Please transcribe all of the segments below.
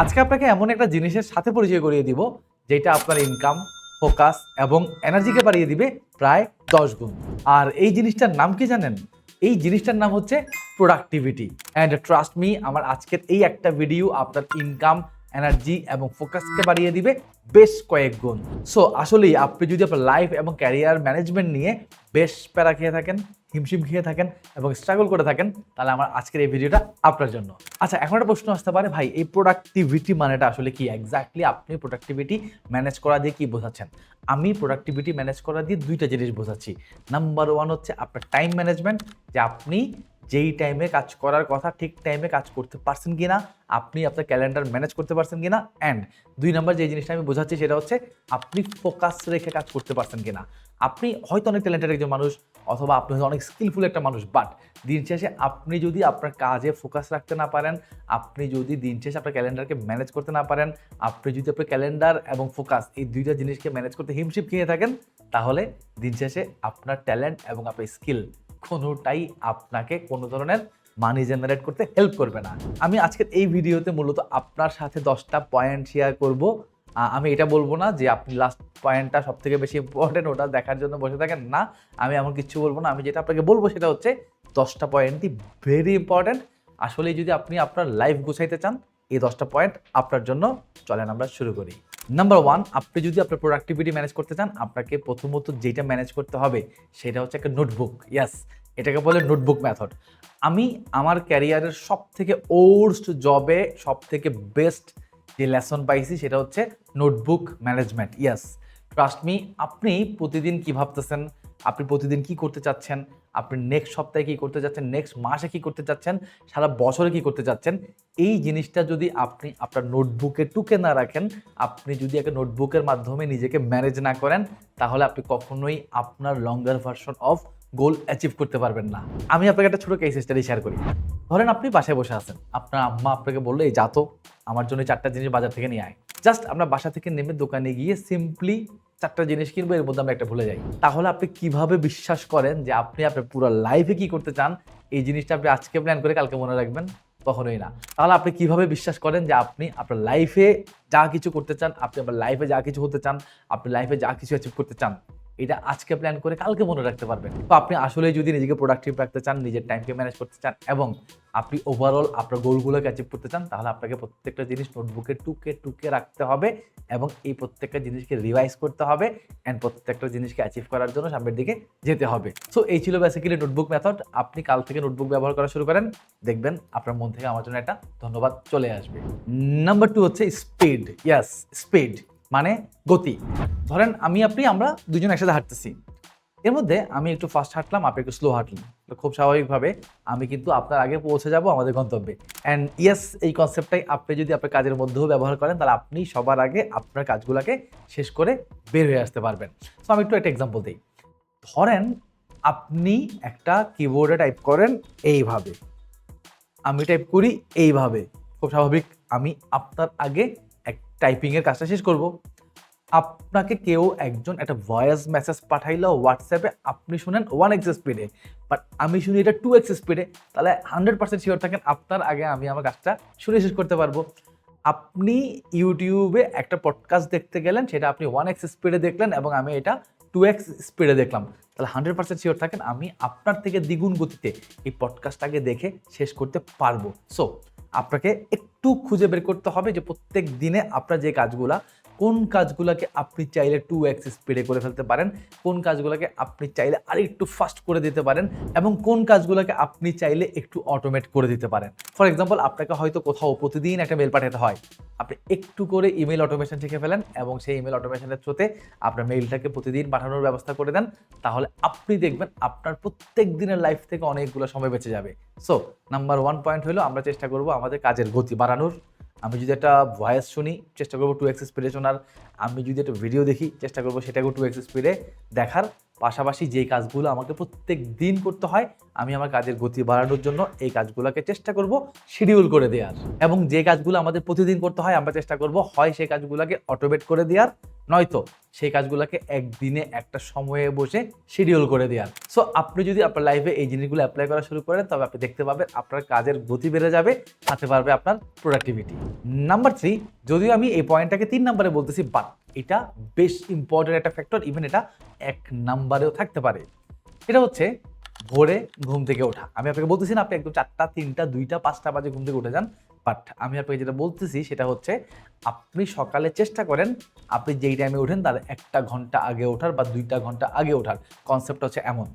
আজকে আপনাকে এমন একটা জিনিসের সাথে পরিচয় করিয়ে দিব, যেটা আপনার ইনকাম ফোকাস এবং এনার্জিকে বাড়িয়ে দিবে প্রায় দশ গুণ। আর এই জিনিসটার নাম কি জানেন? এই জিনিসটার নাম হচ্ছে প্রোডাক্টিভিটি অ্যান্ড ট্রাস্ট মি আমার আজকের এই একটা ভিডিও আপনার ইনকাম এনার্জি এবং ফোকাসকে বাড়িয়ে দিবে বেশ কয়েক গুণ। সো আসলেই আপনি যদি আপনার লাইফ এবং ক্যারিয়ার ম্যানেজমেন্ট নিয়ে বেশ প্যারা খেয়ে থাকেন হিমশিম খেয়ে থাকেন এবং স্ট্রাগল করে থাকেন, তাহলে আমার আজকের এই ভিডিওটা আপনার জন্য। আচ্ছা এখন একটা প্রশ্ন আসতে পারে, ভাই, এই প্রোডাক্টিভিটি মানেটা আসলে কি? এক্স্যাক্টলি আপনি প্রোডাক্টিভিটি ম্যানেজ করা দিয়ে কি বোঝাচ্ছেন? আমি প্রোডাক্টিভিটি ম্যানেজ করা দিয়ে দুইটা জিনিস বোঝাচ্ছি। নাম্বার ওয়ান হচ্ছে আপনার টাইম ম্যানেজমেন্ট যে আপনি যেই টাইমে কাজ করার কথা ঠিক টাইমে কাজ করতে পারছেন কি না আপনি আপনার ক্যালেন্ডার ম্যানেজ করতে পারছেন কি না অ্যান্ড দুই নম্বর যে জিনিসটা আমি বোঝাচ্ছি সেটা হচ্ছে, আপনি ফোকাস রেখে কাজ করতে পারছেন কিনা। আপনি হয়তো অনেক ট্যালেন্টেড একজন মানুষ অথবা আপনি হয়তো অনেক স্কিলফুল একটা মানুষ বাট দিন শেষে আপনি যদি আপনার কাজে ফোকাস রাখতে না পারেন, আপনি যদি দিন শেষে আপনার ক্যালেন্ডারকে ম্যানেজ করতে না পারেন, আপনি যদি আপনার ক্যালেন্ডার এবং ফোকাস এই দুইটা জিনিসকে ম্যানেজ করতে হিমশিপ খেয়ে থাকেন, তাহলে দিন শেষে আপনার ট্যালেন্ট এবং আপনার স্কিল কোনোটাই আপনাকে কোনো ধরনের মানি জেনারেট করতে হেল্প করবে না। আমি আজকের এই ভিডিওতে মূলত আপনার সাথে দশটা পয়েন্ট শেয়ার করব। আমি এটা বলব না যে আপনি লাস্ট পয়েন্টটা সব থেকে বেশি ইম্পর্টেন্ট ওটা দেখার জন্য বসে থাকেন। না, আমি এমন কিছু বলব না। আমি যেটা আপনাকে বলব সেটা হচ্ছে, দশটা পয়েন্টই ভেরি ইম্পর্টেন্ট আসলে যদি আপনি আপনার লাইফ গুছাইতে চান, এই দশটা পয়েন্ট আপনার জন্য। চলেন আমরা শুরু করি। নাম্বার ওয়ান আপনি যদি আপনার প্রোডাক্টিভিটি ম্যানেজ করতে চান, আপনাকে প্রথমত যেটা ম্যানেজ করতে হবে, সেটা হচ্ছে একটা নোটবুক ইয়াস এটাকে বলে নোটবুক ম্যাথড আমি আমার ক্যারিয়ারের সব থেকে ওর্স্ট জবে সব থেকে বেস্ট যে লেসন পাইছি সেটা হচ্ছে notebook management. Yes, trust me, আপনি প্রতিদিন কি ভাবতেছেন? আপনি প্রতিদিন কি করতে চাচ্ছেন? আপনি নেক্সট সপ্তাহে কি করতে চাচ্ছেন নেক্সট মাসে কি করতে চাচ্ছেন সারা বছরে কি করতে চাচ্ছেন এই জিনিসটা যদি আপনি আপনার নোটবুকে টুকে না রাখেন, আপনি যদি একটা নোটবুকের মাধ্যমে নিজেকে ম্যানেজ না করেন, তাহলে আপনি কখনোই আপনার longer version of goal achieve করতে পারবেন না। আমি আপনাকে একটা ছোটো কেস স্টাডি শেয়ার করি। ধরেন আপনি বাসায় বসে আছেন। আপনার আম্মা আপনাকে বলল, এই যাতো আমার জন্য চারটা জিনিস বাজার থেকে নিয়ে আয়। জাস্ট আমরা বাসা থেকে নেমে দোকানে গিয়ে সিম্পলি চারটা জিনিস কিনবো, এর মধ্যে আমরা একটা ভুলে যাই। তাহলে আপনি কীভাবে বিশ্বাস করেন যে আপনি আপনার পুরো লাইফে কি করতে চান? এই জিনিসটা আপনি আজকে প্ল্যান করে কালকে মনে রাখবেন, কখনোই না। তাহলে আপনি কীভাবে বিশ্বাস করেন যে আপনি আপনার লাইফে যা কিছু করতে চান, আপনি আপনার লাইফে যা কিছু হতে চান, আপনি লাইফে যা কিছু অ্যাচিভ করতে চান? এটা আজকে প্ল্যান করে কালকে মনে রাখতে পারবেন। তো আপনি আসলে যদি নিজেকে প্রোডাক্টিভ রাখতে চান, নিজের টাইমকে ম্যানেজ করতে চান এবং আপনি ওভারঅল আপনার গোলগুলোকে অ্যাচিভ করতে চান, তাহলে আপনাকে প্রত্যেকটা জিনিস নোটবুকে টুকে টুকে রাখতে হবে এবং এই প্রত্যেকটা জিনিসকে রিভাইজ করতে হবে অ্যান্ড প্রত্যেকটা জিনিসকে অ্যাচিভ করার জন্য সামনের দিকে যেতে হবে। সো এই ছিল বেসিক্যালি নোটবুক মেথড আপনি কাল থেকে নোটবুক ব্যবহার করা শুরু করেন, দেখবেন আপনার মন থেকে আমার জন্য একটা ধন্যবাদ চলে আসবে। নাম্বার টু হচ্ছে স্পিড ইয়াস স্পিড মানে গতি। ধরেন আমি, আপনি, আমরা দুজন একসাথে হাঁটতেছি। এর মধ্যে আমি একটু ফাস্ট হাঁটলাম, আপনি একটু স্লো হাঁটলেন। খুব স্বাভাবিকভাবে আমি কিন্তু আপনার আগে পৌঁছে যাব আমাদের গন্তব্যে। অ্যান্ড ইয়েস এই কনসেপ্টটাই আপনি যদি আপনার কাজের মধ্যেও ব্যবহার করেন, তাহলে আপনি সবার আগে আপনার কাজগুলোকে শেষ করে বের হয়ে আসতে পারবেন। তো আমি একটু একটা এক্সাম্পল দিই। ধরেন আপনি একটা কিবোর্ডে টাইপ করেন এইভাবে। আমি টাইপ করি এইভাবে। খুব স্বাভাবিক, আমি আপনার আগে টাইপিংয়ের কাজটা শেষ করব। আপনাকে কেউ একজন একটা ভয়েস মেসেজ পাঠাইলো হোয়াটসঅ্যাপে আপনি শুনেন ওয়ান এক্স স্পিডে বাট আমি শুনি এটা টু এক্স স্পিডে তাহলে হান্ড্রেড পার্সেন্ট শিওর থাকেন আপনার আগে আমি আমার কাজটা শুনে শেষ করতে পারব। আপনি ইউটিউবে একটা পডকাস্ট দেখতে গেলেন, সেটা আপনি ওয়ান এক্স স্পিডে দেখলেন এবং আমি এটা টু এক্স স্পিডে দেখলাম। তাহলে হান্ড্রেড পার্সেন্ট শিওর থাকেন আমি আপনার থেকে দ্বিগুণ গতিতে এই পডকাস্টটাকে দেখে শেষ করতে পারব। সো আপনাকে একটু খুঁজে বের করতে হবে যে প্রত্যেক দিনে আপনার যে কাজগুলা কোন কাজগুলোকে আপনি চাইলে টু এক্স স্পিডে করে ফেলতে পারেন, কোন কাজগুলোকে আপনি চাইলে আরেকটু ফাস্ট করে দিতে পারেন, এবং কোন কাজগুলোকে আপনি চাইলে একটু অটোমেট করে দিতে পারেন। ফর এক্সাম্পল আপনাকে হয়তো কোথাও প্রতিদিন একটা মেল পাঠাতে হয়। আপনি একটু করে ইমেল অটোমেশন শিখে ফেলেন, এবং সেই ইমেল অটোমেশনের থ্রুতে আপনার মেইলটাকে প্রতিদিন পাঠানোর ব্যবস্থা করে দেন। তাহলে আপনি দেখবেন আপনার প্রত্যেক দিনের লাইফ থেকে অনেকগুলো সময় বেঁচে যাবে। সো নাম্বার ওয়ান পয়েন্ট হলো, আমরা চেষ্টা করব আমাদের কাজের গতি বাড়ানোর। আমি যদি একটা ভয়েস শুনি, চেষ্টা করব টু এক্স স্পিডে শোনার। আমি যদি একটা ভিডিও দেখি, চেষ্টা করব সেটাকেও টু এক্স স্পিডে দেখার। পাশাপাশি যেই কাজগুলো আমাকে প্রত্যেক দিন করতে হয়, আমি আমার কাজের গতি বাড়ানোর জন্য এই কাজগুলোকে চেষ্টা করব শিডিউল করে দেওয়ার। এবং যে কাজগুলো আমাদের প্রতিদিন করতে হয়, আমরা চেষ্টা করব হয় সেই কাজগুলোকে অটোমেট করে দেওয়ার, নয়তো সেই কাজগুলোকে একদিনে একটা সময়ে বসে শিডিউল করে দেওয়ার। সো আপনি যদি আপনার লাইফে এই জিনিসগুলো অ্যাপ্লাই করা শুরু করেন, তবে আপনি দেখতে পাবেন আপনার কাজের গতি বেড়ে যাবে, সাথে পারবে আপনার প্রোডাক্টিভিটি নাম্বার থ্রি যদিও আমি এই পয়েন্টটাকে তিন নম্বরে বলতেছি বাট এটা বেশ ইম্পর্টেন্ট একটা ফ্যাক্টর ইভেন এটা এক নাম্বারেও থাকতে পারে। এটা হচ্ছে ভোরে ঘুম থেকে ওঠা। আমি আপনাকে বলতেছি না, আপনি একদম চারটা, তিনটা, দুইটা, পাঁচটা বাজে ঘুম থেকে উঠে যান বাট আমি আপনাকে যেটা বলতেছি সেটা হচ্ছে আপনি সকালে চেষ্টা করেন, আপনি যেই টাইমে ওঠেন তার একটা ঘণ্টা আগে ওঠার বা দুইটা ঘণ্টা আগে ওঠার। কনসেপ্ট হচ্ছে এমন।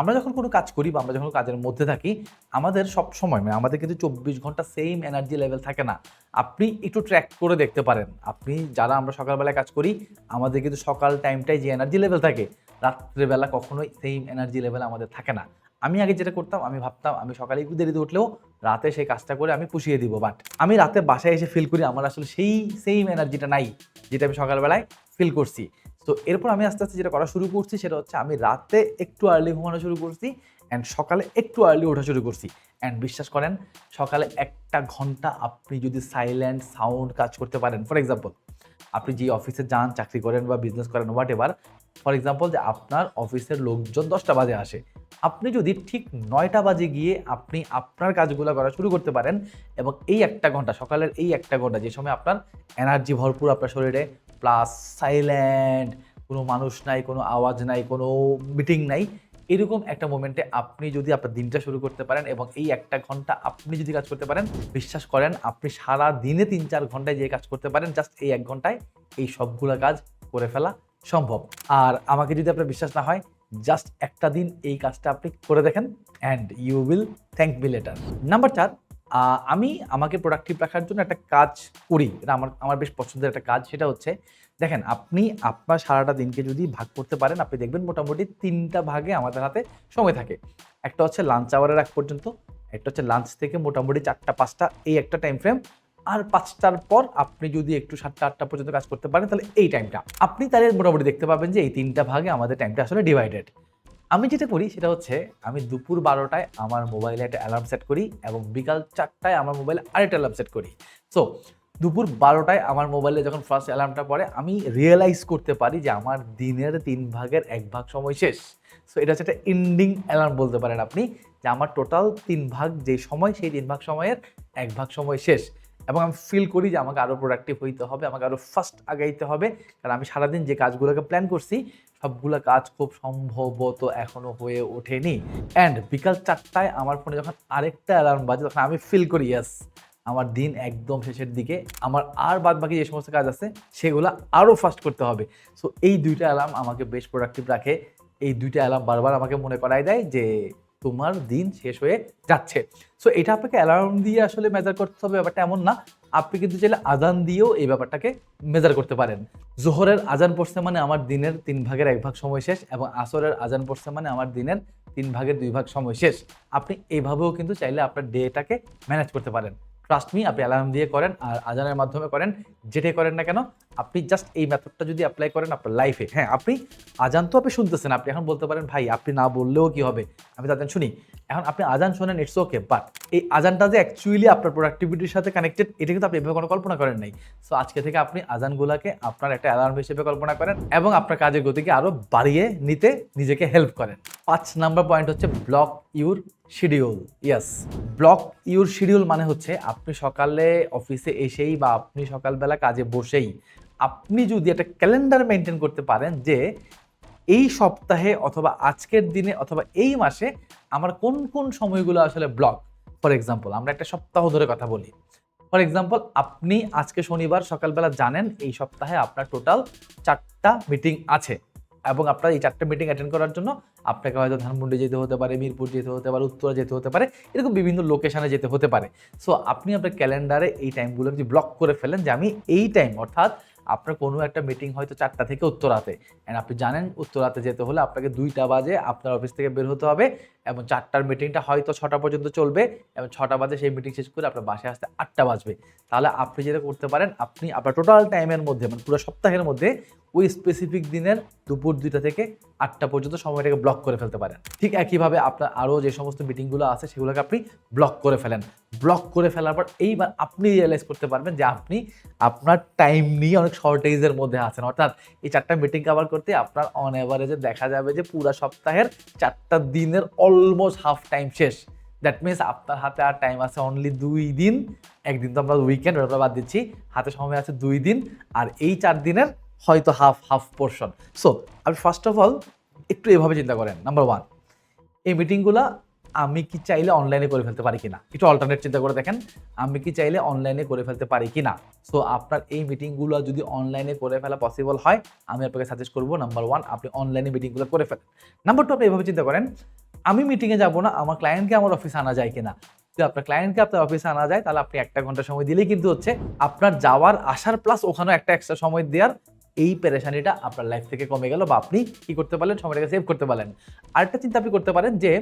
আমরা যখন কোনো কাজ করি বা আমরা যখন কাজের মধ্যে থাকি, আমাদের সব সময় মানে আমাদের কিন্তু চব্বিশ ঘণ্টা সেম এনার্জি লেভেল থাকে না। আপনি একটু ট্র্যাক করে দেখতে পারেন। আপনি যারা আমরা সকালবেলায় কাজ করি, আমাদের কিন্তু সকাল টাইমটাই যে এনার্জি লেভেল থাকে, রাত্রেবেলা কখনোই সেম এনার্জি লেভেল আমাদের থাকে না। আমি আগে যেটা করতাম, আমি ভাবতাম, আমি সকালে একটু দেরিতে উঠলেও রাতে সেই কাজটা করে আমি পুষিয়ে দিব। বাট আমি রাতে বাসায় এসে ফিল করি, আমার আসলে সেই সেম এনার্জিটা নাই, যেটা আমি সকালবেলায় ফিল করছি। তো এরপর আমি আস্তে আস্তে যেটা করা শুরু করছি সেটা হচ্ছে আমি রাতে একটু আর্লি ঘুমানো শুরু করছি অ্যান্ড সকালে একটু আর্লি ওঠা শুরু করছি। অ্যান্ড বিশ্বাস করেন, সকালে একটা ঘণ্টা আপনি যদি সাইলেন্ট সাউন্ড কাজ করতে পারেন ফর এক্সাম্পল আপনি যে অফিসে যান, চাকরি করেন বা বিজনেস করেন হোয়াট এভার ফর এক্সাম্পল যে আপনার অফিসের লোকজন দশটা বাজে আসে, আপনি যদি ঠিক নয়টা বাজে গিয়ে আপনি আপনার কাজগুলো করা শুরু করতে পারেন এবং এই একটা ঘণ্টা, সকালের এই একটা ঘণ্টা যে সময় আপনার এনার্জি ভরপুর আপনার শরীরে প্লাস সাইলেন্ট কোনো মানুষ নাই, কোনো আওয়াজ নাই, কোনো মিটিং নাই, এরকম একটা মোমেন্টে আপনি যদি আপনার দিনটা শুরু করতে পারেন এবং এই একটা ঘণ্টা আপনি যদি কাজ করতে পারেন, বিশ্বাস করেন আপনি সারা দিনে তিন চার ঘন্টায় যে কাজ করতে পারেন জাস্ট এই এক ঘন্টায় এই সবগুলো কাজ করে ফেলা সম্ভব। আর আমাকে যদি আপনার বিশ্বাস না হয় জাস্ট একটা দিন এই কাজটা আপনি করে দেখেন and you will thank me later number চার আমি আমাকে প্রোডাক্টিভ রাখার জন্য একটা কাজ করি। এটা আমার আমার বেশ পছন্দের একটা কাজ। সেটা হচ্ছে, দেখেন, আপনি আপনার সারাটা দিনকে যদি ভাগ করতে পারেন, আপনি দেখবেন মোটামুটি তিনটা ভাগে আমাদের হাতে সময় থাকে। একটা হচ্ছে লাঞ্চ আওয়ারের আগ পর্যন্ত, একটা হচ্ছে লাঞ্চ থেকে মোটামুটি চারটা, পাঁচটা এই একটা টাইম ফ্রেম আর পাঁচটার পর আপনি যদি একটু সাতটা, আটটা পর্যন্ত কাজ করতে পারেন, তাহলে এই টাইমটা আপনি তাহলে মোটামুটি দেখতে পাবেন যে এই তিনটা ভাগে আমাদের টাইমটা আসলে ডিভাইডেড আমি যেটা করি সেটা হচ্ছে আমি দুপুর বারোটায় আমার মোবাইলে একটা অ্যালার্ম সেট করি এবং বিকাল চারটায় আমার মোবাইলে আরেকটা অ্যালার্ম সেট করি। সো দুপুর বারোটায় আমার মোবাইলে যখন ফার্স্ট অ্যালার্মটা পড়ে, আমি রিয়েলাইজ করতে পারি যে আমার দিনের তিন ভাগের এক ভাগ সময় শেষ। সো এটা হচ্ছে একটা এন্ডিং অ্যালার্ম বলতে পারেন আপনি, যে আমার টোটাল তিন ভাগ যে সময়, সেই তিন ভাগ সময়ের এক ভাগ সময় শেষ। এবং আমি ফিল করি যে আমাকে আরও প্রোডাক্টিভ হইতে হবে, আমাকে আরও ফার্স্ট আগাইতে হবে। কারণ আমি সারাদিন যে কাজগুলোকে প্ল্যান করছি সবগুলো কাজ খুব সম্ভবত এখনও হয়ে ওঠেনি। অ্যান্ড বিকাল চারটায় আমার ফোনে যখন আরেকটা অ্যালার্ম বাজে, তখন আমি ফিল করি ইয়াস আমার দিন একদম শেষের দিকে। আমার আর বাদ বাকি যে সমস্ত কাজ আছে, সেগুলো আরও ফাস্ট করতে হবে। সো এই দুইটা অ্যালার্ম আমাকে বেশ প্রোডাক্টিভ রাখে। এই দুইটা অ্যালার্ম বারবার আমাকে মনে করায় দেয় যে, তোমার দিন শেষ হয়ে যাচ্ছে। সো এটা আপনাকে অ্যালার্ম দিয়ে আসলে মেজার করতে হবে, ব্যাপারটা এমন না। আপনি কিন্তু চাইলে আজান দিয়েও এই ব্যাপারটাকে মেজার করতে পারেন। জোহরের আজান পড়ছে মানে আমার দিনের তিন ভাগের এক ভাগ সময় শেষ এবং আসরের আজান পড়ছে মানে আমার দিনের তিন ভাগের দুই ভাগ সময় শেষ। আপনি এইভাবেও কিন্তু চাইলে আপনার ডেটাকে ম্যানেজ করতে পারেন। ট্রাস্ট মি আপনি অ্যালার্ম দিয়ে করেন আর আজানের মাধ্যমে করেন, যেটাই করেন না কেন, আপনি জাস্ট এই মেথডটা যদি অ্যাপ্লাই করেন আপনার লাইফে হ্যাঁ আপনি আজান তো আপনি শুনতেছেন, আপনি এখন বলতে পারেন, ভাই, আপনি না বললেও কি হবে? আমি তাদের শুনি এখন আপনি আজান শোনেন ইটস ওকে বাট এই আজানটা যে অ্যাকচুয়ালি আপনার প্রোডাক্টিভিটির সাথে কানেক্টেড এটা কিন্তু আপনি এভাবে কোনো কল্পনা করেন নাই। সো আজকে থেকে আপনি আজানগুলোকে আপনার একটা অ্যালার্ম হিসেবে কল্পনা করেন এবং আপনার কাজের গতিকে আরও বাড়িয়ে নিতে নিজেকে হেল্প করেন। পাঁচ নাম্বার পয়েন্ট হচ্ছে block your schedule yes block your schedule মানে হচ্ছে আপনি সকালে অফিসে এসেই বা আপনি সকালবেলা কাজে বসেই আপনি যদি একটা ক্যালেন্ডার মেনটেন করতে পারেন যে এই সপ্তাহে অথবা আজকের দিনে অথবা এই মাসে আমার কোন কোন সময়গুলো আসলে ব্লক ফর এক্সাম্পল আমরা একটা সপ্তাহ ধরে কথা বলি। ফর এক্সাম্পল আপনি আজকে শনিবার সকালবেলা জানেন এই সপ্তাহে আপনার টোটাল চারটা মিটিং আছে। এবং আপনার এই চারটা মিটিং অ্যাটেন্ড করার জন্য আপনাকে হয়তো ধানমন্ডি যেতে হতে পারে, মিরপুর যেতে হতে পারে, উত্তরা যেতে হতে পারে, এরকম বিভিন্ন লোকেশানে যেতে হতে পারে। সো আপনি আপনার ক্যালেন্ডারে এই টাইমগুলো যদি ব্লক করে ফেলেন যে আমি এই টাইম অর্থাৎ আপনার কোনো একটা মিটিং হয়তো চারটা থেকে উত্তরাতে। অ্যান্ড আপনি জানেন, উত্তরাতে যেতে হলে আপনাকে দুইটা বাজে আপনার অফিস থেকে বের হতে হবে। এবং চারটার মিটিংটা হয়তো ছটা পর্যন্ত চলবে এবং ছটা বাজে সেই মিটিং শেষ করে আপনার বাসায় আসতে আটটা বাজবে। তাহলে আপনি যেটা করতে পারেন, আপনি আপনার টোটাল টাইমের মধ্যে মানে পুরো সপ্তাহের মধ্যে ওই স্পেসিফিক দিনের দুপুর দুইটা থেকে আটটা পর্যন্ত সময়টাকে ব্লক করে ফেলতে পারেন। ঠিক একইভাবে আপনার আরও যে সমস্ত মিটিংগুলো আছে সেগুলোকে আপনি ব্লক করে ফেলেন। ব্লক করে ফেলার পর এইবার আপনি রিয়েলাইজ করতে পারবেন যে আপনি আপনার টাইম নিয়ে অনেক শর্টেজের মধ্যে আছেন। অর্থাৎ এই চারটা মিটিং কভার করতে আপনার অন অ্যাভারেজে দেখা যাবে যে পুরো সপ্তাহের চারটা দিনের অলমোস্ট হাফ টাইম শেষ। দ্যাট মিনস আপনার হাতে আর টাইম আছে অনলি দুই দিন। একদিন তো আমরা উইকেন্ড ওটা বাদ দিচ্ছি। হাতে সময় আছে দুই দিন, আর এই চার দিনের হয়তো হাফ হাফ পোর্শন সো আপনি ফার্স্ট অফ অল একটু এভাবে চিন্তা করেন। নাম্বার ওয়ান এই মিটিংগুলো আমি কি চাইলে অনলাইনে করে ফেলতে পারি কিনা? একটু অল্টারনেট চিন্তা করে দেখেন, আমি কি চাইলে অনলাইনে করে ফেলতে পারি কিনা? সো আপনার এই মিটিংগুলো যদি অনলাইনে করে ফেলা পসিবল হয়, আমি আপনাকে সাজেস্ট করব নাম্বার ওয়ান আপনি অনলাইনে মিটিংগুলো করে ফেলেন। নাম্বার টু আপনি এভাবে চিন্তা করেন আমি মিটিংয়ে যাব না, আমার ক্লায়েন্টকে আমার অফিসে আনা যায় কিনা। যদি আপনার ক্লায়েন্টকে আপনার অফিসে আনা যায়, তাহলে আপনি একটা ঘণ্টা সময় দিলেই কিন্তু হচ্ছে আপনার যাওয়ার, আসার প্লাস ওখানেও একটা এক্সট্রা সময় দেওয়ার এই পেরেশানিটা আপনার লাইফ থেকে কমে গেল বা আপনি কী করতে পারলেন, সময়টাকে সেভ করতে পারলেন। আরেকটা চিন্তা আপনি করতে পারেন যে,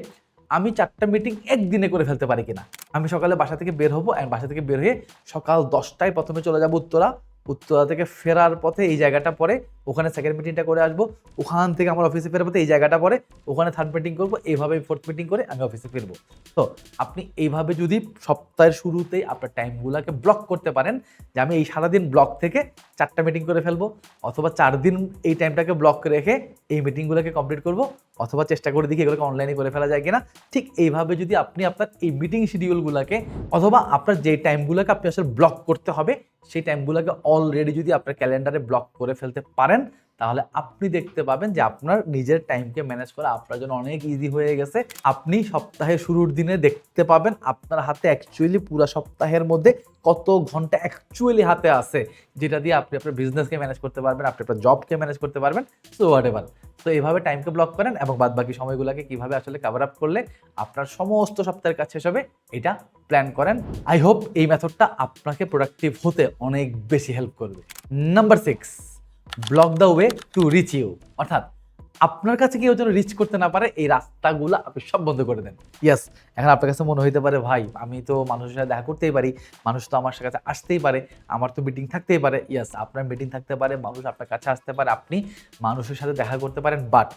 আমি চারটা মিটিং একদিনে করে ফেলতে পারি কিনা। আমি সকালে বাসা থেকে বের হব, and বাসা থেকে বের হয়ে সকাল দশটায় প্রথমে চলে যাব উত্তরা। উত্তরা থেকে ফেরার পথে এই জায়গাটা পরে ওখানে সেকেন্ড মিটিংটা করে আসব। ওখান থেকে আমার অফিসে ফেরার পথে এই জায়গাটা পরে ওখানে থার্ড মিটিং করব। এইভাবে ফোর্থ মিটিং করে আমি অফিসে ফিরবো। তো আপনি এইভাবে যদি সপ্তাহের শুরুতেই আপনার টাইমগুলোকে ব্লক করতে পারেন, যে আমি এই সারাদিন ব্লক থেকে চারটা মিটিং করে ফেলব, অথবা চার দিন এই টাইমটাকে ব্লক রেখে এই মিটিংগুলোকে কমপ্লিট করব অথবা চেষ্টা করে দেখি এগুলোকে অনলাইনে করে ফেলা যায় কিনা। ঠিক এইভাবে যদি আপনি আপনার এই মিটিং শিডিউলগুলোকে অথবা আপনার যে টাইমগুলোকে আপনি আসলে ব্লক করতে হবে, সেই টাইমগুলোকে অলরেডি যদি আপনার ক্যালেন্ডারে ব্লক করে ফেলতে পারেন তাহলে আপনি দেখতে পাবেন যে আপনার নিজের টাইমকে ম্যানেজ করা আপনার জন্য অনেক ইজি হয়ে গেছে। আপনি সপ্তাহের শুরুর দিনে দেখতে পাবেন আপনার হাতে অ্যাকচুয়ালি পুরো সপ্তাহের মধ্যে কত ঘণ্টা অ্যাকচুয়ালি হাতে আছে, যেটা দিয়ে আপনি আপনার বিজনেসকে ম্যানেজ করতে পারবেন, আপনি আপনার জবকে ম্যানেজ করতে পারবেন। সো হোয়াট এভার তো এইভাবে টাইমকে ব্লক করেন এবং বাদ বাকি সময়গুলোকে কীভাবে আসলে কাভার আপ করলে আপনার সমস্ত সপ্তাহের কাছে হিসাবে এটা প্ল্যান করেন। আই হোপ এই মেথডটা আপনাকে প্রোডাক্টিভ হতে অনেক বেশি হেল্প করবে। Number six block the way to reach you অর্থাৎ আপনার কাছে কেউ যেন রিচ করতে না পারে, এই রাস্তাগুলো আপনি সব বন্ধ করে দেন। ইয়েস এখন আপনার কাছে মনে হইতে পারে, ভাই, আমি তো মানুষের সাথে দেখা করতেই পারি, মানুষ তো আমার কাছে আসতেই পারে, আমার তো মিটিং থাকতেই পারে। ইয়াস আপনার মিটিং থাকতে পারে, মানুষ আপনার কাছে আসতে পারে, আপনি মানুষের সাথে দেখা করতে পারেন বাট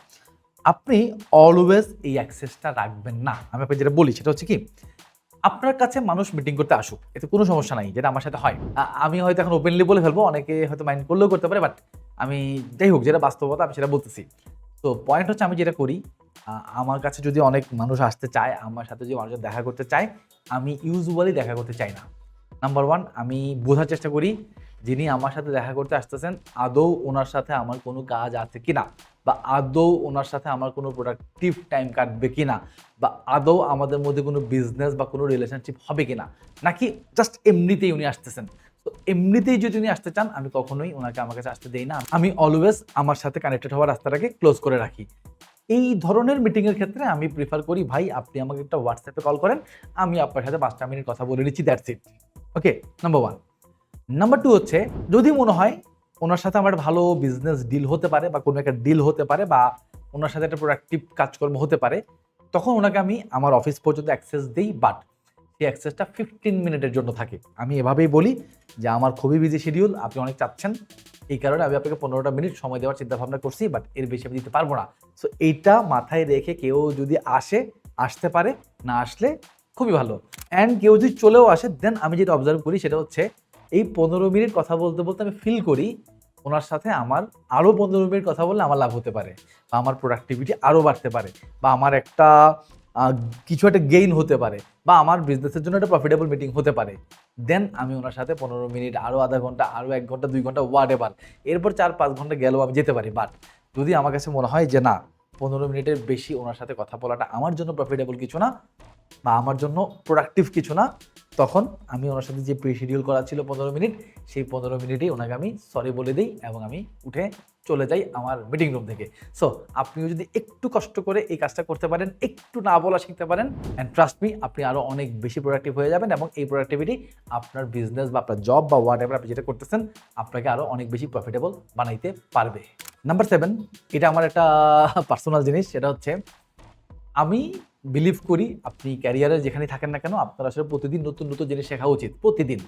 আপনি অলওয়েজ এই অ্যাক্সেসটা রাখবেন না। আমি আপনাকে যেটা বলি, সেটা হচ্ছে কি, আপনার কাছে মানুষ মিটিং করতে আসুক, এতে কোনো সমস্যা নাই, যেটা আমার সাথে হয়। আমি হয়তো এখন ওপেনলি বলে ফেলব, অনেকে হয়তো মাইন্ড করলেও করতে পারে বাট আমি, যাই হোক, যেটা বাস্তবতা, আমি সেটা বলতেছি। তো পয়েন্ট হচ্ছে আমি যেটা করি আমার কাছে যদি অনেক মানুষ আসতে চায়, আমার সাথে যদি মানুষজন দেখা করতে চায়, আমি ইউজুয়ালি দেখা করতে চাই না। নাম্বার ওয়ান আমি বোঝার চেষ্টা করি, যিনি আমার সাথে দেখা করতে আসতেছেন, আদৌ ওনার সাথে আমার কোনো কাজ আছে কি না বা আদৌ ওনার সাথে আমার কোনো প্রোডাক্টিভ টাইম কাটবে কিনা? বা আদৌ আমাদের মধ্যে কোনো বিজনেস বা কোনো রিলেশনশিপ হবে কি না নাকি জাস্ট এমনিতেই উনি আসতেছেন? তো এমনিতেই যদি উনি আসতে চান, আমি কখনোই ওনাকে আমার কাছে আসতে দেই না। আমি অলওয়েজ আমার সাথে কানেক্টেড হওয়ার রাস্তাটাকে ক্লোজ করে রাখি। এই ধরনের মিটিংয়ের ক্ষেত্রে আমি প্রিফার করি, ভাই, আপনি আমাকে একটা হোয়াটসঅ্যাপে কল করেন, আমি আপনার সাথে পাঁচটা মিনিট কথা বলে দিচ্ছি that's it okay number one number two হচ্ছে, যদি মনে হয় ওনার সাথে আমার ভালো বিজনেস ডিল হতে পারে বা কোনো একটা ডিল হতে পারে বা ওনার সাথে একটা প্রোডাক্টিভ কাজকর্ম হতে পারে, তখন ওনাকে আমি আমার অফিস পর্যন্ত অ্যাক্সেস দিই বাট সেই অ্যাক্সেসটা ফিফটিন মিনিটের জন্য থাকে। আমি এভাবেই বলি যে আমার খুবই বিজি শিডিউল আপনি অনেক চাচ্ছেন। এই কারণে আমি আপনাকে পনেরোটা মিনিট সময় দেওয়ার চিন্তা ভাবনা করছি বাট এর বেশি আমি দিতে পারব না। সো এইটা মাথায় রেখে কেউ যদি আসে, আসতে পারে, না আসলে খুবই ভালো। অ্যান্ড কেউ যদি চলেও আসে দেন আমি যেটা অবজার্ভ করি সেটা হচ্ছে, এই পনেরো মিনিট কথা বলতে বলতে আমি ফিল করি, ওনার সাথে আমার আরও পনেরো মিনিট কথা বললে আমার লাভ হতে পারে, বা আমার প্রোডাক্টিভিটি আরও বাড়তে পারে, বা আমার একটা কিছু একটা গেইন হতে পারে বা আমার বিজনেসের জন্য একটা প্রফিটেবল মিটিং হতে পারে। দেন আমি ওনার সাথে পনেরো মিনিট আরও আধা ঘণ্টা আরও এক ঘণ্টা, দুই ঘণ্টা ওয়াট এবার এরপর চার, পাঁচ ঘণ্টা গেলেও আমি যেতে পারি। বাট যদি আমার কাছে মনে হয় যে না, পনেরো মিনিটের বেশি ওনার সাথে কথা বলাটা আমার জন্য প্রফিটেবল কিছু না বা আমার জন্য প্রোডাক্টিভ কিছু না, তখন আমি ওনার সাথে যে প্রি শিডিউল করা ছিল পনেরো মিনিট, সেই পনেরো মিনিটেই ওনাকে আমি সরি বলে দিই এবং আমি উঠে চলে যাই আমার মিটিং রুম থেকে। সো আপনিও যদি একটু কষ্ট করে এই কাজটা করতে পারেন, একটু না বলা শিখতে পারেন অ্যান্ড ট্রাস্ট মি আপনি আরও অনেক বেশি প্রোডাক্টিভ হয়ে যাবেন এবং এই প্রোডাক্টিভিটি আপনার বিজনেস বা আপনার জব বা হোয়াট এভার আপনি যেটা করতেছেন, আপনাকে আরও অনেক বেশি প্রফিটেবল বানাইতে পারবে। নাম্বার সেভেন এটা আমার একটা পার্সোনাল জিনিস, সেটা হচ্ছে আমি বিলিভ করি, আপনি ক্যারিয়ারে যেখানে থাকেন না কেন, আপনার আসলে প্রতিদিন নতুন নতুন জিনিস শেখা উচিত, প্রতিদিন।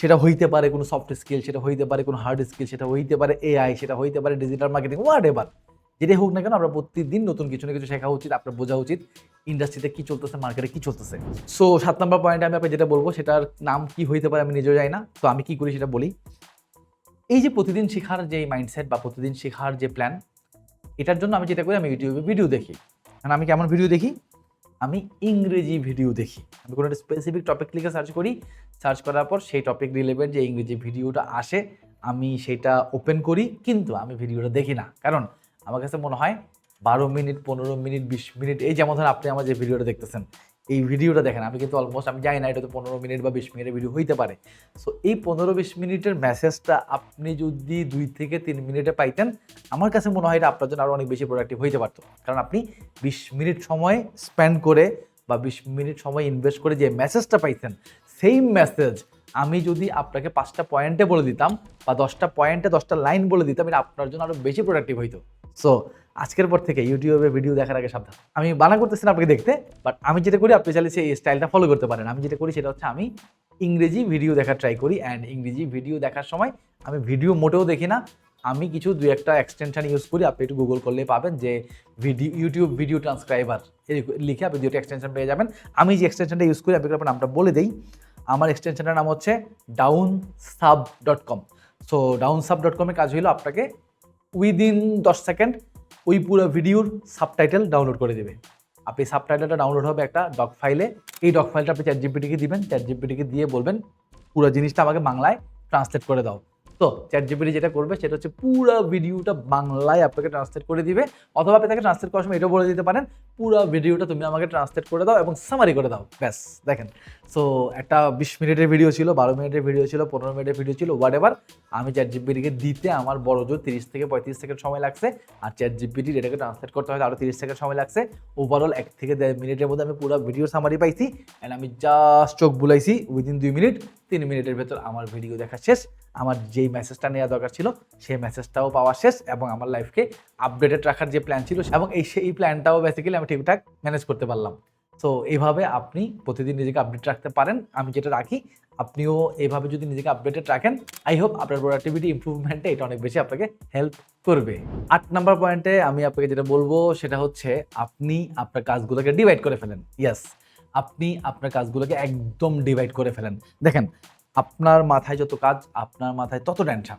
সেটা হইতে পারে কোনো সফট স্কিল সেটা হইতে পারে কোনো হার্ড স্কিল সেটা হইতে পারে এআই সেটা হইতে পারে ডিজিটাল মার্কেটিং হোয়াট এভার যেটাই হোক না কেন আমরা প্রতিদিন নতুন কিছু না কিছু শেখা উচিত, আপনার বোঝা উচিত ইন্ডাস্ট্রিতে কী চলতেছে মার্কেটে কী চলতেছে। সো সাত নম্বর পয়েন্টে আমি আপনাকে যেটা বলব, সেটার নাম কি হইতে পারে আমি নিজেও জানি না, তো আমি কি করি সেটা বলি। এই যে প্রতিদিন শেখার যে মাইন্ডসেট বা প্রতিদিন শেখার যে প্ল্যান এটার জন্য আমি যেটা করি, আমি ইউটিউবে ভিডিও দেখি। মানে আমি কেমন ভিডিও দেখি? আমি ইংরেজি ভিডিও দেখি। আমি কোনো একটা স্পেসিফিক টপিক লিখে সার্চ করি সার্চ করার পর সেই টপিক রিলেভেন্ট যে ইংরেজি ভিডিওটা আসে, আমি সেটা ওপেন করি, কিন্তু আমি ভিডিওটা দেখি না। কারণ আমার কাছে মনে হয় বারো মিনিট, পনেরো মিনিট, বিশ মিনিট, এই যেমন ধরেন আপনি আমার যে ভিডিওটা দেখতেছেন এই ভিডিওটা দেখেন, আমি কিন্তু অলমোস্ট আমি জানি না এটা তো পনেরো মিনিট বা বিশ মিনিটের ভিডিও হইতে পারে। সো এই পনেরো বিশ মিনিটের মেসেজটা আপনি যদি দুই থেকে তিন মিনিটে পাইতেন, আমার কাছে মনে হয় এটা আপনার জন্য আরও অনেক বেশি প্রোডাক্টিভ হইতে পারতো। কারণ আপনি বিশ মিনিট সময় স্পেন্ড করে বা বিশ মিনিট সময় ইনভেস্ট করে যে মেসেজটা পাইতেন সেই মেসেজ আমি যদি আপনাকে পাঁচটা পয়েন্টে বলে দিতাম বা দশটা পয়েন্টে দশটা লাইন বলে দিতাম, এটা আপনার জন্য আরও বেশি প্রোডাক্টিভ হইতো। সো আজকের পর থেকে ইউটিউবে ভিডিও দেখার আগে সাবধান। আমি বানা করতেছি আপনাকে দেখতে বাট আমি যেটা করি, আপনি চাইলে সেই স্টাইলটা ফলো করতে পারেন। আমি যেটা করি, সেটা হচ্ছে আমি ইংরেজি ভিডিও দেখার ট্রাই করি অ্যান্ড ইংরেজি ভিডিও দেখার সময় আমি ভিডিও মোটেও দেখি না। আমি কিছু দুই একটা এক্সটেনশন ইউজ করি। আপনি একটু গুগল করলে পাবেন যে ভিডিও ইউটিউব ভিডিও ট্রান্সক্রাইবার লিখে আপনি দুইটা এক্সটেনশন পেয়ে যাবেন। আমি যে এক্সটেনশনটা ইউজ করি আপনাকে নামটা বলে দিই। আমার এক্সটেনশনের নাম হচ্ছে downsub dot com so downsub dot কমে কাজ হলো আপনাকে উইদিন দশ সেকেন্ড ওই পুরো ভিডিওর সাবটাইটেল ডাউনলোড করে দেবে। আপনি সাবটাইটেলটা ডাউনলোড হবে একটা ডক ফাইলে এই ডক ফাইলটা আপনি চ্যাট জিপিটিকে দিবেন। চ্যাট জিপিটিকে দিয়ে বলবেন, পুরো জিনিসটা আমাকে বাংলায় ট্রান্সলেট করে দাও। তো চ্যাট জিপিটি যেটা করবে, সেটা হচ্ছে পুরো ভিডিওটা বাংলায় আপনাকে ট্রান্সলেট করে দিবে। অথবা আপনি তাকে ট্রান্সলেট করার সময় এটাও বলে দিতে পারেন, পুরো ভিডিওটা তুমি আমাকে ট্রান্সলেট করে দাও এবং সামারি করে দাও। ব্যাস, দেখেন। সো একটা বিশ মিনিটের ভিডিও ছিল, বারো মিনিটের ভিডিও ছিল, পনেরো মিনিটের ভিডিও ছিল হোয়াট এভার আমি চ্যাট জিপিটিকে দিতে আমার বড় জোর তিরিশ থেকে পঁয়ত্রিশ সেকেন্ড সময় লাগছে। আর চ্যাট জিপিটির এটাকে ট্রান্সলেট করতে হয় আরও তিরিশ সেকেন্ড সময় লাগছে। ওভারঅল এক থেকে দেড় মিনিটের মধ্যে আমি পুরো ভিডিও সামারি পাইছি। অ্যান্ড আমি জাস্ট চোখ বুলাইছি উইদিন দুই মিনিট তিন মিনিটের ভেতর আমার ভিডিও দেখা শেষ। আমার যেই মেসেজটা নেওয়া দরকার ছিল, সেই মেসেজটাও পাওয়া শেষ এবং আমার লাইফকে আপডেটেড রাখার যে প্ল্যান ছিল, এবং এই সেই প্ল্যানটাও বেসিক্যালি আমি ঠিকঠাক ম্যানেজ করতে পারলাম। তো এইভাবে আপনি প্রতিদিন নিজেকে আপডেট রাখতে পারেন। আমি যেটা রাখি, আপনিও এইভাবে যদি নিজেকে আপডেটেড রাখেন আই হোপ আপনার প্রোডাক্টিভিটি ইম্প্রুভমেন্টে এটা অনেক বেশি আপনাকে হেল্প করবে। আট নাম্বার পয়েন্টে আমি আপনাকে যেটা বলব, সেটা হচ্ছে আপনি আপনার কাজগুলোকে ডিভাইড করে ফেলেন। ইয়েস আপনি আপনার কাজগুলোকে একদম ডিভাইড করে ফেলেন। দেখেন, আপনার মাথায় যত কাজ, আপনার মাথায় তত টেনশন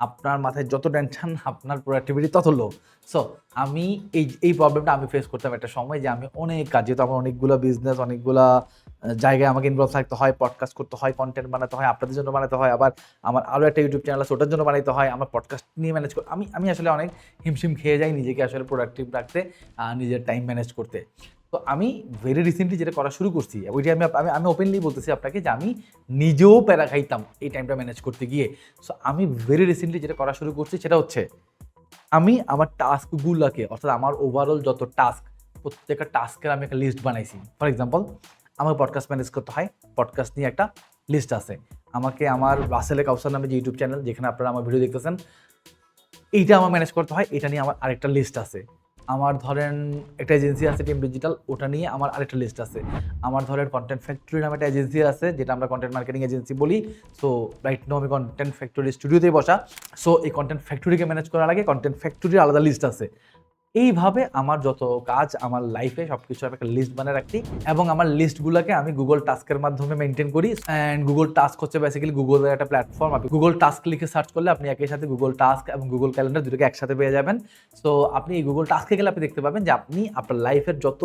আপনার মাথায় যত টেনশন আপনার প্রোডাক্টিভিটি তত লো সো আমি এই এই প্রবলেমটা আমি ফেস করতাম একটা সময় যে আমি অনেক কাজ, যেহেতু আমার অনেকগুলো বিজনেস অনেকগুলা জায়গায় আমাকে ইনভলভ থাকতে হয় পডকাস্ট করতে হয় কন্টেন্ট বানাতে হয়, আপনাদের জন্য বানাতে হয়, আবার আমার আরও একটা ইউটিউব চ্যানেল আছে, ওটার জন্য বানাতে হয়, আমার পডকাস্ট নিয়ে ম্যানেজ কর, আমি আমি আসলে অনেক হিমশিম খেয়ে যাই নিজেকে আসলে প্রোডাক্টিভ রাখতে নিজের টাইম ম্যানেজ করতে। তো আমি ভেরি রিসেন্টলি যেটা করা শুরু করছি ওইটা আমি আমি আমি ওপেনলি বলতেছি আপনাকে যে আমি নিজেও প্যারা খাইতাম এই টাইমটা ম্যানেজ করতে গিয়ে। সো আমি ভেরি রিসেন্টলি যেটা করা শুরু করছি সেটা হচ্ছে, আমি আমার টাস্কগুলোকে অর্থাৎ আমার ওভারঅল যত টাস্ক প্রত্যেকটা টাস্কের আমি একটা লিস্ট বানাইছি। ফর এক্সাম্পল আমাকে পডকাস্ট ম্যানেজ করতে হয় পডকাস্ট নিয়ে একটা লিস্ট আছে। আমাকে আমার রাসেলে কাউসার নামে যে ইউটিউব চ্যানেল যেখানে আপনারা আমার ভিডিও দেখতেছেন, এইটা আমার ম্যানেজ করতে হয়, এটা নিয়ে আমার আরেকটা লিস্ট আছে। আমার ধরেন একটা এজেন্সি আছে টিম ডিজিটাল, ওটা নিয়ে আমার আরেকটা লিস্ট আছে। আমার ধরেন কন্টেন্ট ফ্যাক্টরি নামে একটা এজেন্সি আছে, যেটা আমরা কন্টেন্ট মার্কেটিং এজেন্সি বলি। সো রাইট নো আমি কন্টেন্ট ফ্যাক্টরি স্টুডিওতেই বসা। সো এই কন্টেন্ট ফ্যাক্টরিকে ম্যানেজ করার আগে কন্টেন্ট ফ্যাক্টরির আলাদা লিস্ট আছে। এইভাবে আমার যত কাজ, আমার লাইফে সব কিছু আমি একটা লিস্ট বানিয়ে রাখি এবং আমার লিস্টগুলোকে আমি গুগল টাস্কের মাধ্যমে মেনটেন করি। অ্যান্ড গুগল টাস্ক হচ্ছে বেসিক্যালি গুগলের একটা প্ল্যাটফর্ম আপনি গুগল টাস্ক লিখে সার্চ করলে আপনি একই সাথে গুগল টাস্ক এবং গুগল ক্যালেন্ডার দুটোকে একসাথে পেয়ে যাবেন। সো আপনি এই গুগল টাস্কে গেলে আপনি দেখতে পাবেন যে আপনি আপনার লাইফের যত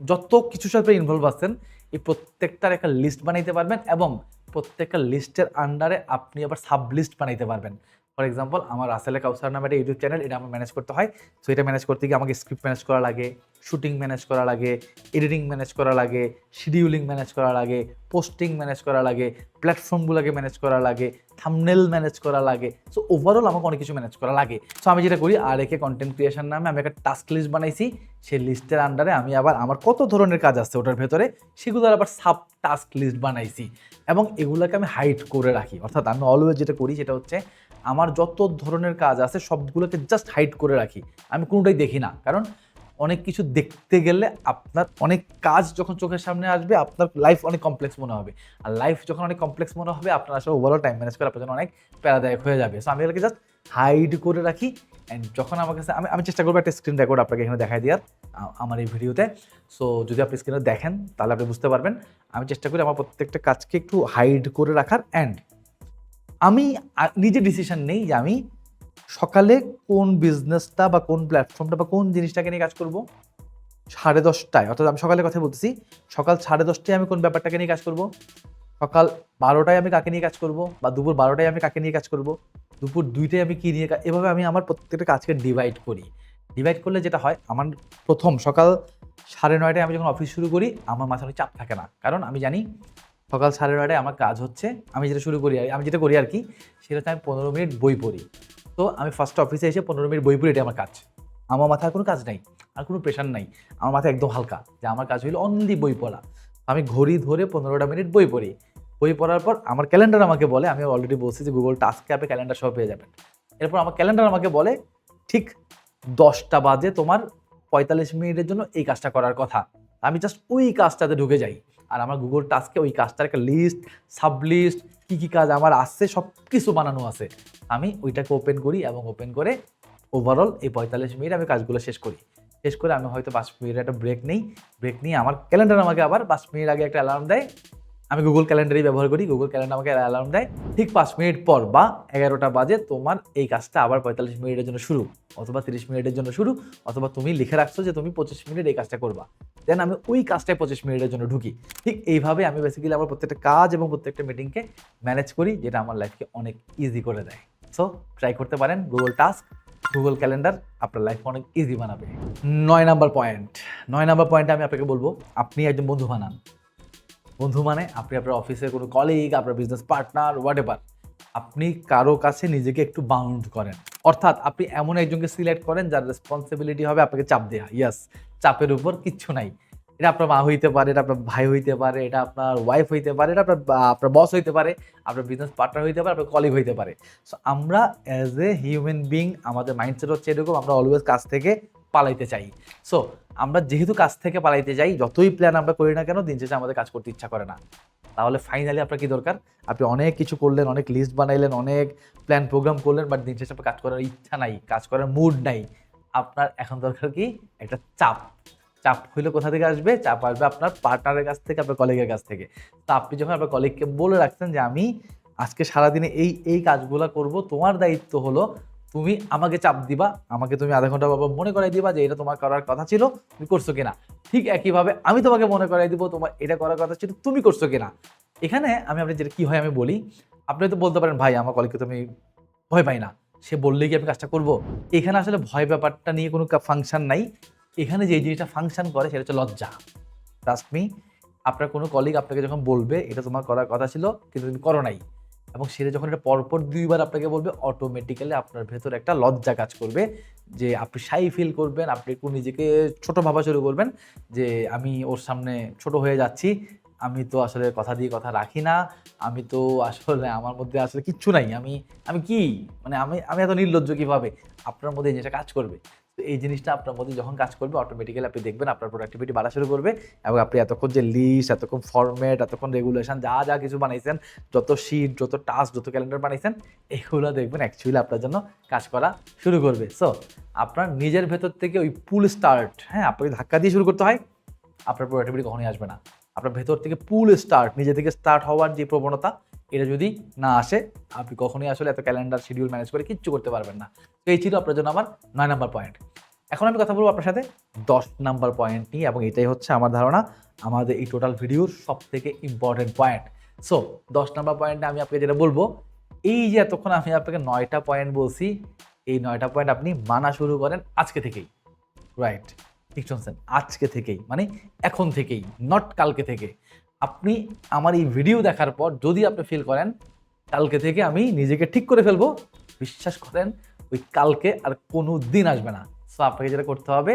যত কিছুর সাথে ইনভলভ আছেন, এই প্রত্যেকটার একটা লিস্ট বানাইতে পারবেন এবং প্রত্যেকটা লিস্টের আন্ডারে আপনি আবার সাব লিস্ট বানাইতে পারবেন। ফর এক্সাম্পল আমার রাসেলে কাউসার নামে একটা ইউটিউব চ্যানেল এটা আমার ম্যানেজ করতে হয়। সো এটা ম্যানেজ করতে গিয়ে আমাকে স্ক্রিপ্ট ম্যানেজ করা লাগে শুটিং ম্যানেজ করা লাগে এডিটিং ম্যানেজ করা লাগে শিডিউলিং ম্যানেজ করা লাগে পোস্টিং ম্যানেজ করা লাগে প্ল্যাটফর্মগুলোকে ম্যানেজ করা লাগে থামনেল ম্যানেজ করা লাগে। সো ওভারঅল আমাকে অনেক কিছু ম্যানেজ করা লাগে। সো আমি যেটা করি আর একে কন্টেন্ট ক্রিয়েশন নামে আমি একটা টাস্ক লিস্ট বানাইছি। সেই লিস্টের আন্ডারে আমি আবার আমার কত ধরনের কাজ আছে ওটার ভেতরে, সেগুলোর আবার সাব টাস্ক লিস্ট বানাইছি। এবং এগুলোকে আমি হাইড করে রাখি। অর্থাৎ আমি অলওয়েজ যেটা করি, সেটা হচ্ছে আমার যত ধরনের কাজ আছে সবগুলোকে জাস্ট হাইড করে রাখি। আমি কোনোটাই দেখি না। কারণ অনেক কিছু দেখতে গেলে আপনার অনেক কাজ যখন চোখের সামনে আসবে, আপনার লাইফ অনেক কমপ্লেক্স মনে হবে। আর লাইফ যখন অনেক কমপ্লেক্স মনে হবে, আপনার আসলে ওভারঅল টাইম ম্যানেজ করে আপনার জন্য অনেক প্যারাদায়ক হয়ে যাবে। সো আমি এগুলোকে জাস্ট হাইড করে রাখি। অ্যান্ড যখন আমার কাছে, আমি আমি চেষ্টা করব একটা স্ক্রিন রেকর্ড আপনাকে এখানে দেখাই দেওয়ার আমার এই ভিডিওতে সো যদি আপনি স্ক্রিনে দেখেন, তাহলে আপনি বুঝতে পারবেন। আমি চেষ্টা করি আমার প্রত্যেকটা কাজকে একটু হাইড করে রাখার। অ্যান্ড আমি নিজে ডিসিশন নেই যে আমি সকালে কোন বিজনেসটা বা কোন প্ল্যাটফর্মটা বা কোন জিনিসটাকে নিয়ে কাজ করব? সাড়ে দশটায়। অর্থাৎ আমি সকালে কথা বলতেছি, সকাল সাড়ে দশটায় আমি কোন ব্যাপারটাকে নিয়ে কাজ করব? সকাল বারোটায় আমি কাকে নিয়ে কাজ করব? বা দুপুর বারোটায় আমি কাকে নিয়ে কাজ করব? দুপুর দুইটায় আমি কী নিয়ে এভাবে আমি আমার প্রত্যেকটা কাজকে ডিভাইড করি। ডিভাইড করলে যেটা হয়, আমার প্রথম সকাল সাড়ে নয়টায় আমি যখন অফিস শুরু করি, আমার মাথায় চাপ থাকে না। কারণ আমি জানি সকাল সাড়ে নয়টায় আমার কাজ হচ্ছে। আমি যেটা শুরু করি, আমি যেটা করি আর কি, সেটা হচ্ছে আমি পনেরো মিনিট বই পড়ি। তো আমি ফার্স্ট অফিসে এসে পনেরো মিনিট বই পড়ি এটা আমার কাজ। আমার মাথায় কোনো কাজ নাই, আর কোনো প্রেশার নাই। আমার মাথায় একদম হালকা যে আমার কাজ হলো অনলি বই পড়া। আমি ঘড়ি ধরে পনেরোটা মিনিট বই পড়ি। বই পড়ার পর আমার ক্যালেন্ডার আমাকে বলে, আমি অলরেডি বলছি যে গুগল টাস্ক অ্যাপে ক্যালেন্ডার সব পেয়ে যাবেন। এরপর আমার ক্যালেন্ডার আমাকে বলে, ঠিক দশটা বাজে তোমার পঁয়তাল্লিশ মিনিটের জন্য এই কাজটা করার কথা। আমি জাস্ট ওই কাজটাতে ঢুকে যাই। আর আমার গুগল টাস্কে ওই কাজটার একটা লিস্ট সাবলিস্ট কী কী কাজ আমার আসছে সব কিছু বানানো আছে। আমি ওইটাকে ওপেন করি এবং ওপেন করে ওভারঅল এই পঁয়তাল্লিশ মিনিট আমি কাজগুলো শেষ করি। শেষ করে আমি হয়তো পাঁচ মিনিট একটা ব্রেক নেই। ব্রেক নিয়ে আমার ক্যালেন্ডার আমাকে আবার পাঁচ মিনিট আগে একটা অ্যালার্ম দেয়। আমি গুগল ক্যালেন্ডারই ব্যবহার করি গুগল ক্যালেন্ডার আমাকে অ্যালার্ম দেয়, ঠিক পাঁচ মিনিট পর বা এগারোটা বাজে তোমার এই কাজটা আবার পঁয়তাল্লিশ মিনিটের জন্য শুরু, অথবা তিরিশ মিনিটের জন্য শুরু, অথবা তুমি লিখে রাখছো যে তুমি পঁচিশ মিনিট এই কাজটা করবা। দেন আমি ওই কাজটায় পঁচিশ মিনিটের জন্য ঢুকি। ঠিক এইভাবে আমি বেসিক্যালি আমার প্রত্যেকটা কাজ এবং প্রত্যেকটা মিটিংকে ম্যানেজ করি, যেটা আমার লাইফকে অনেক ইজি করে দেয়। সো ট্রাই করতে পারেন গুগল টাস্ক গুগল ক্যালেন্ডার আপনার লাইফ অনেক ইজি বানাবে। নয় নাম্বার পয়েন্ট নয় নাম্বার পয়েন্টে আমি আপনাকে বলব, আপনি একজন বন্ধু বানান। বন্ধু মানে আপনি আপনার অফিসের কোনো কলিগ আপনার বিজনেস পার্টনার হোয়াট এভার আপনি কারও কাছে নিজেকে একটু বাউন্ড করেন। অর্থাৎ আপনি এমন একজনকে সিলেক্ট করেন যার রেসপন্সিবিলিটি হবে আপনাকে চাপ দেওয়া ইয়াস চাপের উপর কিচ্ছু নাই। এটা আপনার মা হইতে পারে, এটা আপনার ভাই হইতে পারে, এটা আপনার ওয়াইফ হইতে পারে, এটা আপনার আপনার বস হইতে পারে, আপনার বিজনেস পার্টনার হইতে পারে, আপনার কলিগ হইতে পারে। সো আমরা অ্যাজ এ হিউম্যান বিং আমাদের মাইন্ডসেট হচ্ছে এরকম, আমরা অলওয়েজ কাজ থেকে পালাইতে চাই। সো আমরা যেহেতু কাজ থেকে পালাইতে যাই, যতই প্ল্যান আমরা করি না কেন, দিন শেষে আমাদের কাজ করতে ইচ্ছা করে না। তাহলে ফাইনালি আপনার কি দরকার? আপনি অনেক কিছু করলেন, অনেক লিস্ট বানাইলেন, অনেক প্ল্যান প্রোগ্রাম করলেন বাট দিন শেষে আপনার কাজ করার ইচ্ছা নাই, কাজ করার মুড নাই। আপনার এখন দরকার কি? একটা চাপ। চাপ হইলে কোথা থেকে আসবে? চাপ আসবে আপনার পার্টনারের কাছ থেকে, আপনার কলিগের কাছ থেকে। তো আপনি যখন আপনার কলিগকে বলে রাখছেন যে, আমি আজকে সারাদিনে এই এই কাজগুলো করব, তোমার দায়িত্ব হলো তুমি আমাকে চাপ দিবা, আমাকে তুমি আধা ঘণ্টা বাবা মনে করাই দিবা যে, এটা তোমার করার কথা ছিল, তুমি করছ কিনা? ঠিক একইভাবে আমি তোমাকে মনে করাই দিব, তোমার এটা করার কথা ছিল, তুমি করছ কিনা? এখানে আমি আপনি যেটা, কী হয় আমি বলি, আপনি তো বলতে পারেন, ভাই, আমার কলিগকে তুমি ভয় পাই না। সে বললেই কি আমি কাজটা করব? এখানে আসলে ভয় ব্যাপারটা নিয়ে কোনো ফাংশন নাই। এখানে যে জিনিসটা ফাংশন করে সেটা হচ্ছে লজ্জা। ট্রাস্ট মি আপনার কোনো কলিগ আপনাকে যখন বলবে, এটা তোমার করার কথা ছিল, কিন্তু তুমি করো নাই। এবং সেটা যখন এটা পরপর দুইবার আপনাকে বলবে অটোমেটিক্যালি আপনার ভেতরে একটা লজ্জা কাজ করবে, যে আপনি সাই ফিল করবেন, আপনি একটু নিজেকে ছোট ভাবা শুরু করবেন, যে আমি ওর সামনে ছোট হয়ে যাচ্ছি, আমি তো আসলে কথা দিয়ে কথা রাখি না, আমি তো আসলে আমার মধ্যে আসলে কিচ্ছু নাই, আমি আমি কি? মানে আমি আমি এত নির্লজ্জ কীভাবে? আপনার মধ্যে জিনিসটা কাজ করবে। এই জিনিসটা আপনার মধ্যে যখন কাজ করবে অটোমেটিক্যালি আপনি দেখবেন আপনার প্রোডাক্টিভিটি বাড়া শুরু করবে এবং আপনি এতক্ষণ যে লিস্ট এতক্ষণ ফরম্যাট এতক্ষণ রেগুলেশন যা যা কিছু বানাইছেন, যত শিট যত টাস্ক যত ক্যালেন্ডার বানাইছেন, এগুলো দেখবেন অ্যাকচুয়ালি আপনার জন্য কাজ করা শুরু করবে। সো আপনার নিজের ভেতর থেকে ওই পুল স্টার্ট হ্যাঁ আপনাকে ধাক্কা দিয়ে শুরু করতে হয়, আপনার প্রোডাক্টিভিটি কখনোই আসবে না। আপনার ভেতর থেকে পুল স্টার্ট নিজে থেকে স্টার্ট হওয়ার যে প্রবণতা এটা যদি না আসে, আপনি কখনোই আসলে এত ক্যালেন্ডার শিডিউল ম্যানেজ করে কিচ্ছু করতে পারবেন না। তো এই ছিল আপনার জন্য আমার নয় নাম্বার পয়েন্ট এখন আমি কথা বলব আপনার সাথে দশ নাম্বার পয়েন্ট নিয়ে এবং এটাই হচ্ছে আমার ধারণা আমাদের এই টোটাল ভিডিওর সব থেকে ইম্পর্টেন্ট পয়েন্ট সো দশ নাম্বার পয়েন্টে আমি আপনাকে যেটা বলব, এই যে এতক্ষণ আমি আপনাকে নয়টা পয়েন্ট বলছি, এই নয়টা পয়েন্ট আপনি মানা শুরু করেন আজকে থেকেই। রাইট ঠিক শুনছেন? আজকে থেকেই মানে এখন থেকেই নট কালকে থেকে। আপনি আমার এই ভিডিও দেখার পর যদি আপনি ফিল করেন, কালকে থেকে আমি নিজেকে ঠিক করে ফেলব, বিশ্বাস করেন, ওই কালকে আর কোনো দিন আসবে না। সো আপনাকে যেটা করতে হবে,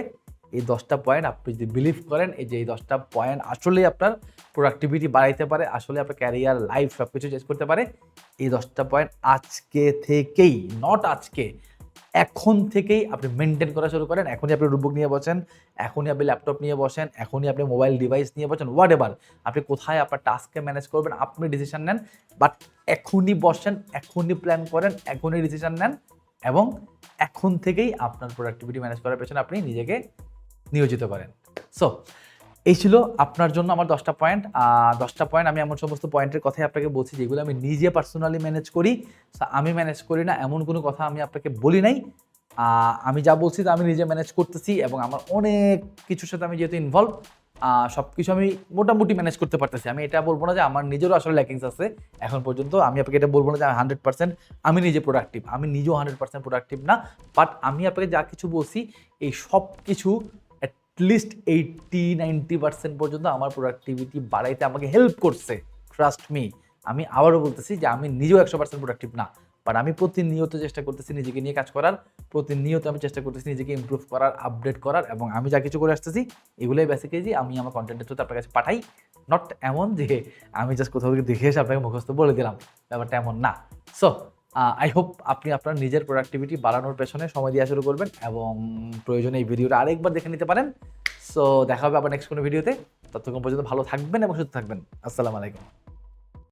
এই দশটা পয়েন্ট আপনি যদি বিলিভ করেন, এই যে এই দশটা পয়েন্ট আসলেই আপনার প্রোডাক্টিভিটি বাড়াইতে পারে আসলে আপনার ক্যারিয়ার লাইফ সব কিছু চেঞ্জ করতে পারে। এই দশটা পয়েন্ট আজকে থেকেই নট আজকে এখন থেকেই আপনি মেনটেন করা শুরু করেন। এখনই আপনি রুটবুক নিয়ে বসেন, এখনই আপনি ল্যাপটপ নিয়ে বসেন, এখনই আপনি মোবাইল ডিভাইস নিয়ে বসেন হোয়াট এভার আপনি কোথায় আপনার টাস্ককে ম্যানেজ করবেন, আপনি ডিসিশন নেন বাট এখনই বসেন, এখনই প্ল্যান করেন, এখনই ডিসিশন নেন এবং এখন থেকেই আপনার প্রোডাক্টিভিটি ম্যানেজ করার পেছনে আপনি নিজেকে নিয়োজিত করেন। সো এই ছিল আপনার জন্য আমার দশটা পয়েন্ট দশটা পয়েন্ট আমি এমন সমস্ত পয়েন্টের কথাই আপনাকে বলছি যেগুলো আমি নিজে পার্সোনালি ম্যানেজ করি। আমি ম্যানেজ করি না, এমন কোনো কথা আমি আপনাকে বলি নাই। আমি যা বলছি তা আমি নিজে ম্যানেজ করতেছি এবং আমার অনেক কিছুর সাথে আমি যেহেতু ইনভলভ সব কিছু আমি মোটামুটি ম্যানেজ করতে পারতেছি। আমি এটা বলব না যে আমার নিজেরও আসলে ল্যাকিংস আছে। এখন পর্যন্ত আমি আপনাকে এটা বলব না যে আমি হান্ড্রেড পার্সেন্ট আমি নিজে প্রোডাক্টিভ আমি নিজেও হান্ড্রেড পার্সেন্ট প্রোডাক্টিভ না। বাট আমি আপনাকে যা কিছু বলছি, এই সব কিছু অ্যাটলিস্ট এইটটি নাইনটি পার্সেন্ট পর্যন্ত আমার প্রোডাক্টিভিটি বাড়াইতে আমাকে হেল্প করছে ট্রাস্ট মি আমি আবারও বলতেছি যে আমি নিজেও একশো পার্সেন্ট প্রোডাক্টিভ না বাট আমি প্রতিনিয়ত চেষ্টা করতেছি নিজেকে নিয়ে কাজ করার, প্রতিনিয়ত আমি চেষ্টা করতেছি নিজেকে ইমপ্রুভ করার আপডেট করার, এবং আমি যা কিছু করে আসতেছি, এগুলোই বেসিক্যালি আমি আমার কন্টেন্টের থ্রুতে আপনার কাছে পাঠাই। নট এমন যে আমি জাস্ট কোথাও দেখে এসে আপনাকে মুখস্থ বলে দিলাম, ব্যাপারটা এমন না। সো আই হোপ আপনি আপনার নিজের প্রোডাক্টিভিটি বাড়ানোর পেছনে সময় দেওয়া শুরু করবেন এবং প্রয়োজনে এই ভিডিওটা আরেকবার দেখে নিতে পারেন। সো দেখা হবে আবার নেক্সট কোনো ভিডিওতে ততক্ষণ পর্যন্ত ভালো থাকবেন এবং সুস্থ থাকবেন। আসসালামু আলাইকুম।